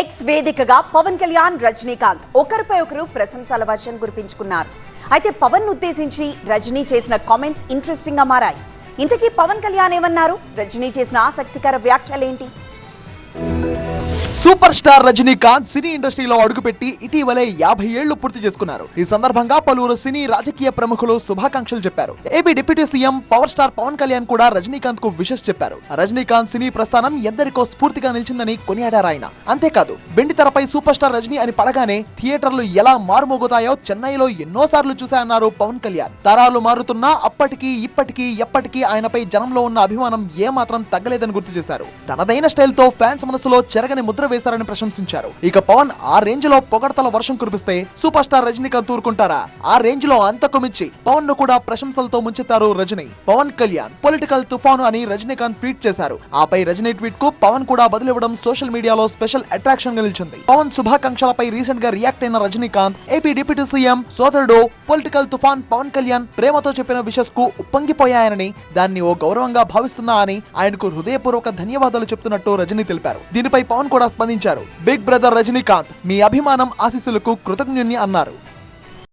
X వేదికగా పవన్ కళ్యాణ్ రజనీకాంత్ ఒకరిపై ఒకరు ప్రశంసల వర్షం కురిపించుకున్నారు. అయితే పవన్ ఉద్దేశించి రజనీ చేసిన కామెంట్స్ ఇంట్రెస్టింగ్గా మారాయి. ఇంతకీ పవన్ కళ్యాణ్ ఏమన్నారు? రజనీ చేసిన ఆసక్తికర వ్యాఖ్యలేంటి? సూపర్ స్టార్ రజనీకాంత్ సినీ ఇండస్ట్రీలో అడుగుపెట్టి ఇటీవలే యాభై ఏళ్ళు పూర్తి చేసుకున్నారు. ఈ సందర్భంగా పలువురు సినీ రాజకీయ ప్రముఖులు శుభాకాంక్షలు చెప్పారు. AP deputy CM power star Pawan Kalyan కూడా రజనీకాంత్కు విషెస్ చెప్పారు. రజనీకాంత్ సినీ ప్రస్థానం ఎందరికో స్ఫూర్తిగా నిలిచిందని కొనియాడారు ఆయన. అంతేకాదు వెండి తెరపై సూపర్ స్టార్ రజనీ అని పడగానే థియేటర్లు ఎలా మారుమోగుతాయో చెన్నైలో ఎన్నో సార్లు చూశాయన్నారు పవన్ కళ్యాణ్. తరాలు మారుతున్నా అప్పటికి ఇప్పటికీ ఎప్పటికీ ఆయనపై జనంలో ఉన్న అభిమానం ఏమాత్రం తగ్గలేదని గుర్తు చేశారు. తనదైన స్టైల్తో ఫ్యాన్స్ మనసులో చెరగని ముద్ర వేశారని ప్రశంసించారు. ఇక పవన్ ఆ రేంజ్లో పొగడతల వర్షం కురిపిస్తే సూపర్ స్టార్ రజనీకాంత్ ఊరుకుంటారా? ఆ రేంజ్లో అంతకు మించి పవన్ను కూడా ప్రశంసలతో ముంచెత్తారు రజనీ. పవన్ కళ్యాణ్ పొలిటికల్ తుఫాను అని రజనీకాంత్ ట్వీట్ చేశారు. ఆపై రజనీ ట్వీట్కు పవన్ కూడా బదులివ్వడం సోషల్ మీడియాలో స్పెషల్ అట్రాక్షన్గా నిలిచింది పవన్ శుభాకాంక్షలపై రీసెంట్గా రియాక్ట్ అయిన రజనీకాంత్ ఏపీ డిప్యూటీ సీఎం సోదరుడు పొలిటికల్ తుఫాన్ పవన్ కళ్యాణ్ ప్రేమతో చెప్పిన విషస్కు ఉప్పొంగిపోయాయనని దాన్ని ఓ గౌరవంగా భావిస్తున్నా అని ఆయనకు హృదయపూర్వక ధన్యవాదాలు చెప్తున్నట్టు రజనీ తెలిపారు. దీనిపై పవన్ కూడా స్పందించారు. బిగ్ బ్రదర్ రజనీకాంత్ మీ అభిమానం ఆశీస్సులకు కృతజ్ఞుని అన్నారు.